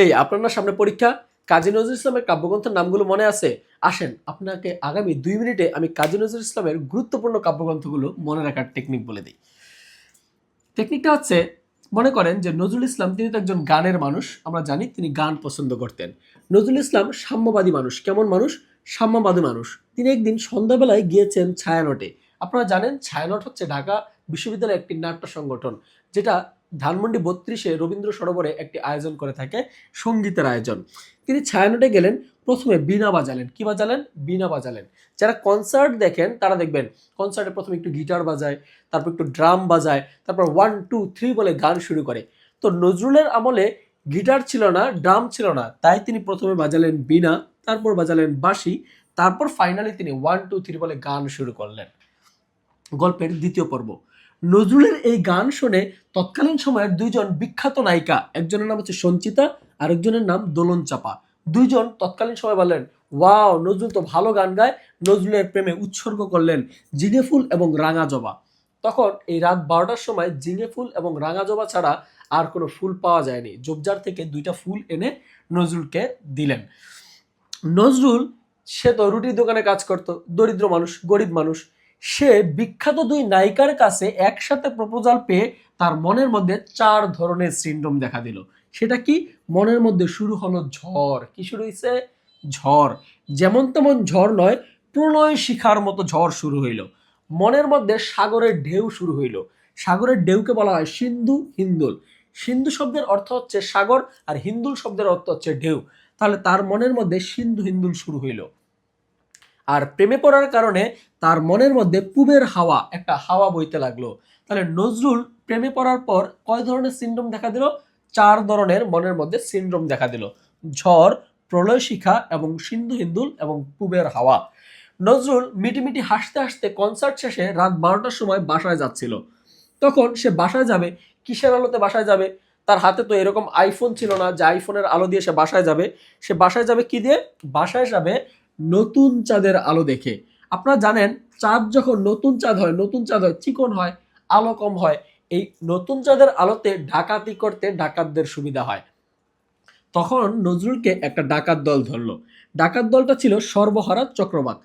এই, আপনার না সামনে পরীক্ষা? কাজী নজরুল ইসলামের কাব্যগ্রন্থের নামগুলো মনে আছে? আসেন, আপনাকে আগামী দুই মিনিটে আমি কাজী নজরুল ইসলামের গুরুত্বপূর্ণ কাব্যগ্রন্থগুলো মনে রাখার টেকনিক বলে দিই। টেকনিকটা হচ্ছে, মনে করেন যে নজরুল ইসলাম তিনি তো একজন গানের মানুষ, আমরা জানি তিনি গান পছন্দ করতেন। নজরুল ইসলাম সাম্যবাদী মানুষ, কেমন মানুষ? সাম্যবাদী মানুষ। তিনি একদিন সন্ধ্যাবেলায় গিয়েছেন ছায়ানটে। আপনারা জানেন, ছায়ানট হচ্ছে ঢাকা বিশ্ববিদ্যালয়ের একটি নাট্য সংগঠন, যেটা ধানমন্ডি বত্রিশে রবীন্দ্র সরোবরে একটি আয়োজন করে থাকে সঙ্গীতের আয়োজন। তিনি ছায়ানটে গেলেন, প্রথমে বীণা বাজালেন। কি বাজালেন? বীণা বাজালেন। যারা কনসার্ট দেখেন, তারা দেখবেন কনসার্টে প্রথমে একটু গিটার বাজায়, তারপর একটু ড্রাম বাজায়, তারপর ওয়ান টু থ্রি বলে গান শুরু করে। তো নজরুলের আমলে গিটার ছিল না ড্রাম ছিল না, তাই তিনি প্রথমে বাজালেন বীণা, তারপর বাজালেন বাঁশি, তারপর ফাইনালি তিনি ওয়ান টু থ্রি বলে গান শুরু করলেন। গল্পের দ্বিতীয় পর্ব। নজরুলের এই গান শুনে তৎকালীন সময়ের দুইজন বিখ্যাত নায়িকা, একজনের নাম হচ্ছে সঞ্চিতা, আরেকজনের নাম দোলন চাপা। দুইজন তৎকালীন সময় বললেন ওয়াও, নজরুল তো ভালো গান গায়, নজরুলের প্রেমে উৎসর্গ করলেন জিঙে ফুল এবং রাঙা জবা। তখন এই রাত বারোটার সময় জিঙে ফুল এবং রাঙা জবা ছাড়া আর কোনো ফুল পাওয়া যায়নি। জবজার থেকে দুইটা ফুল এনে নজরুলকে দিলেন। নজরুল, সে তো রুটির দোকানে কাজ করতো, দরিদ্র মানুষ, গরিব মানুষ। সে বিখ্যাত দুই নায়িকার কাছে একসাথে প্রপোজাল পেয়ে তার মনের মধ্যে চার ধরনের সিন্ড্রোম দেখা দিল। সেটা কি? মনের মধ্যে শুরু হলো ঝড়। কি শুরু হয়েছে ঝড়। যেমন তেমন ঝড় নয়, প্রণয় শিখার মতো ঝড় শুরু হইল। মনের মধ্যে সাগরের ঢেউ শুরু হইল। সাগরের ঢেউকে বলা হয় সিন্ধু হিন্দুল। সিন্ধু শব্দের অর্থ হচ্ছে সাগর আর হিন্দুল শব্দের অর্থ হচ্ছে ঢেউ। তাহলে তার মনের মধ্যে সিন্ধু হিন্দুল শুরু হইল। আর প্রেমে পড়ার কারণে তার মনের মধ্যে পুবের হাওয়া, একটা হাওয়া বইতে লাগল। তাহলে নজরুল প্রেমে পড়ার পর কয় ধরনের সিন্ড্রোম দেখা দিল? চার ধরনের মনের মধ্যে সিন্ড্রোম দেখা দিল। ঝড়, প্রলয় শিখা এবং সিন্ধু হিন্দুল এবং পুবের হাওয়া। নজরুল মিটিমিটি হাসতে হাসতে কনসার্ট শেষে রাত বারোটার সময় বাসায় যাচ্ছিল। তখন সে বাসায় যাবে, কিসের আলোতে বাসায় যাবে? তার হাতে তো এরকম আইফোন ছিল না, যে আইফোনের আলো দিয়ে সে বাসায় যাবে। সে বাসায় যাবে কি দিয়ে? বাসায় যাবে নতুন চাঁদের আলো দেখে। আপনারা জানেন, চাঁদ যখন নতুন চাঁদ হয়, নতুন চাঁদ হয়, চিকন হয়, আলো কম হয়, এই নতুন চাঁদের আলোতে ডাকাতি করতে ডাকাতদের সুবিধা হয়। তখন নজরুলকে একটা ডাকাত দল ধরলো। ডাকাত দলটা ছিল সর্বহারা চক্রবাক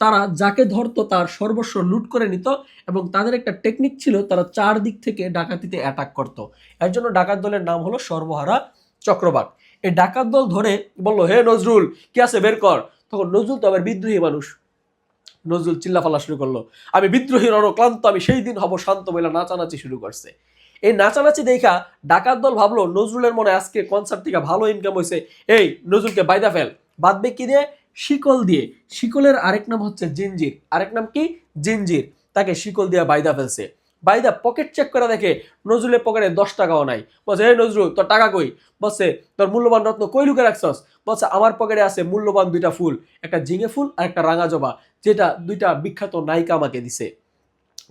তারা যাকে ধরতো তার সর্বস্ব লুট করে নিত এবং তাদের একটা টেকনিক ছিল, তারা চার দিক থেকে ডাকাতিতে অ্যাটাক করত। এর জন্য ডাকাত দলের নাম হলো সর্বহারা চক্রবাক এই ডাকাত দল ধরে বলল, হে নজরুল, কি আছে? বের কর। তখন নজরুল তো আবার বিদ্রোহী মানুষ। নজরুল চিল্লাফাল্লা শুরু করল। আমি বিদ্রোহী রণক্লান্ত আমি সেই দিন হব শান্ত বলে নাচানাচি শুরু করছে। এই নাচানাচি দেখা ডাকাত দল ভাবলো, নজরুলের মনে আজকে কনসার্ট থেকে ভালো ইনকাম হয়েছে এই, নজরুলকে বাইদা ফেল। বাদবে কি দিয়ে শিকল দিয়ে। শিকলের আরেক নাম হচ্ছে জিঞ্জির। আরেক নাম কি? জিঞ্জির। তাকে শিকল দিয়ে বাইদা ফেলছে। বাইদা পকেট চেক করে দেখে নজরুলের পকেটে দশ টাকাও নাই। বলছে এই নজরুল, তোর টাকা কই? বলছে, তোর মূল্যবান রত্ন কই লুকে রাখছস? বলছে, আমার পকেটে আছে মূল্যবান দুইটা ফুল, একটা ঝিঙে ফুল আর একটা রাঙা জবা, যেটা দুইটা বিখ্যাত নায়িকা আমাকে দিছে।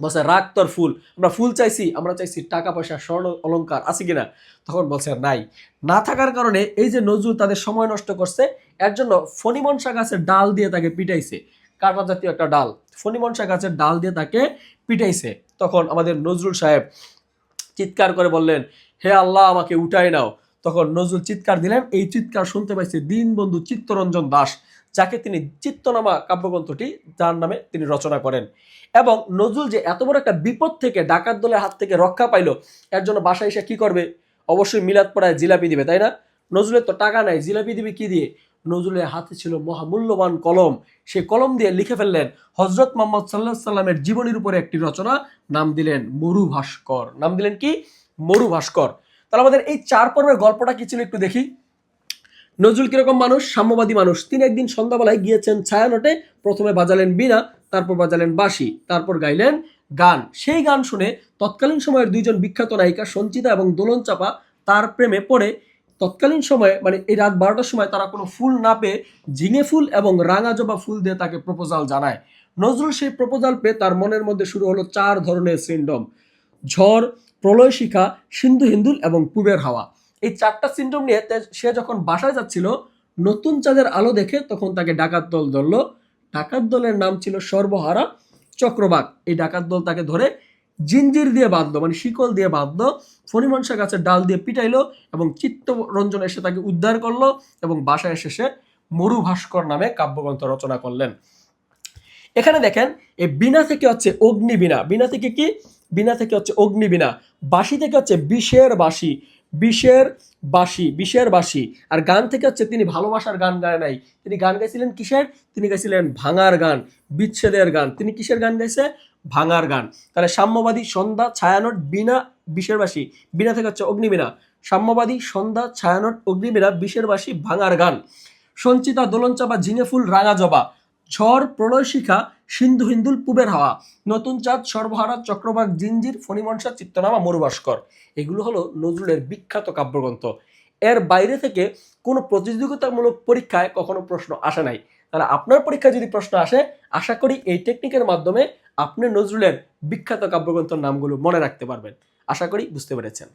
বলছে রাগ তোর ফুল, আমরা ফুল চাইছি, আমরা চাইছি টাকা, পয়সা, স্বর্ণ অলঙ্কার আছে কিনা? তখন বলছে, নাই। না থাকার কারণে এই যে নজরুল তাদের সময় নষ্ট করছে, এর জন্য ফণিমনসা গাছের ডাল দিয়ে তাকে পিটাইছে। কাটা জাতীয় একটা ডাল। ফণিমনসা গাছের ডাল দিয়ে তাকে পিটাইছে। তখন আমাদের নজরুল সাহেব চিৎকার করে বললেন, হে আল্লাহ, আমাকে উঠাই নাও। তখন নজরুল চিৎকার দিলেন। এই চিৎকার শুনতে পাইছে দীনবন্ধু চিত্তরঞ্জন দাস, যাকে তিনি চিত্তনামা কাব্যগ্রন্থটি, যার নামে তিনি রচনা করেন। এবং নজরুল যে এত বড় একটা বিপদ থেকে ডাকাত দলের হাত থেকে রক্ষা পাইলো, এর জন্য বাসায় এসে কি করবে? অবশ্যই মিলাদ পড়ায় জিলাপি দিবে, তাই না? নজরুলের তো টাকা নাই, জিলাপি দিবে কি দিয়ে? নজরুলের হাতে ছিল মহামূল্যবান কলম। সেই কলম দিয়ে লিখে ফেললেন হজরত মোহাম্মদ সাল্লাহ সাল্লামের জীবনীর উপরে একটি রচনা, নাম দিলেন মরু ভাস্কর। নাম দিলেন কি? মরু ভাস্কর। তাহলে আমাদের এই চার পর্বের গল্পটা কি ছিল একটু দেখি। নজরুল কীরকম মানুষ? সাম্যবাদী মানুষ। তিনি একদিন সন্ধ্যাবেলায় গিয়েছেন ছায়ানটে, প্রথমে বাজালেন বীণা, তারপর বাজালেন বাঁশি, তারপর গাইলেন গান। সেই গান শুনে তৎকালীন সময়ের দুইজন বিখ্যাত নায়িকা সঞ্চিতা এবং দোলন চাপা তার প্রেমে পড়ে তৎকালীন সময়ে মানে এই রাত বারোটার সময় তারা কোনো ফুল না পেয়ে ঝিঙে ফুল এবং রাঙা জবা ফুল দিয়ে তাকে প্রপোজাল জানায়। নজরুল সেই প্রপোজাল পেয়ে তার মনের মধ্যে শুরু হলো চার ধরনের সিন্ডম ঝড়, প্রলয় শিখা, সিন্ধু হিন্দুল এবং পুবের হাওয়া। এই চারটা সিন্ড্রোম নিয়ে সে যখন বাসায় যাচ্ছিল, নতুন চাঁদের আলো দেখে তখন তাকে ডাকাত দল ধরলো। ডাকাত দলের নাম ছিল সর্বহারা চক্রবাক। এই ডাকাত দল তাকে ধরে জিঞ্জির দিয়ে বাঁধলো মানে শিকল দিয়ে বাঁধলো, ফণিমনসা গাছের ডাল দিয়ে পিটাইলো এবং চিত্তরঞ্জন এসে তাকে উদ্ধার করল এবং বাসায় এসে সে মরু ভাস্কর নামে কাব্যগ্রন্থ রচনা করলেন। এখানে দেখেন এই বিনা থেকে হচ্ছে অগ্নি বিনা থেকে কি? বিনা থেকে হচ্ছে অগ্নিবীণা বাসি থেকে হচ্ছে বিষের বাসি বিষের বাসি বিষের বাসি আর গান থেকে হচ্ছে তিনি ভালোবাসার গান গায় নাই। তিনি গান গাইছিলেন কিসের? তিনি গাইছিলেন ভাঙার গান, বিচ্ছেদের গান। তিনি কিসের গান গাইছে? ভাঙার গান। তাহলে সাম্যবাদী সন্ধ্যা ছায়ানট বিনা বিষের বাসি বিনা থেকে হচ্ছে অগ্নিবীণা। সাম্যবাদী সন্ধ্যা ছায়ানট অগ্নিবীণা, বিষের বাসি ভাঙার গান। সঞ্চিতা দোলনচাপা, ঝিঙে ফুল, রাঙা জবা। ঝড় প্রলয় শিখা সিন্ধু হিন্দুল পুবের হাওয়া। নতুন চাঁদ, সর্বহারা চক্রবাক জিঞ্জির ফণিমনসা চিত্তনামা মরুভাস্কর। এগুলো হলো নজরুলের বিখ্যাত কাব্যগ্রন্থ। এর বাইরে থেকে কোনো প্রতিযোগিতামূলক পরীক্ষায় কখনো প্রশ্ন আসে নাই। তাহলে আপনার পরীক্ষায় যদি প্রশ্ন আসে, আশা করি এই টেকনিকের মাধ্যমে আপনি নজরুলের বিখ্যাত কাব্যগ্রন্থের নামগুলো মনে রাখতে পারবেন। আশা করি বুঝতে পেরেছেন।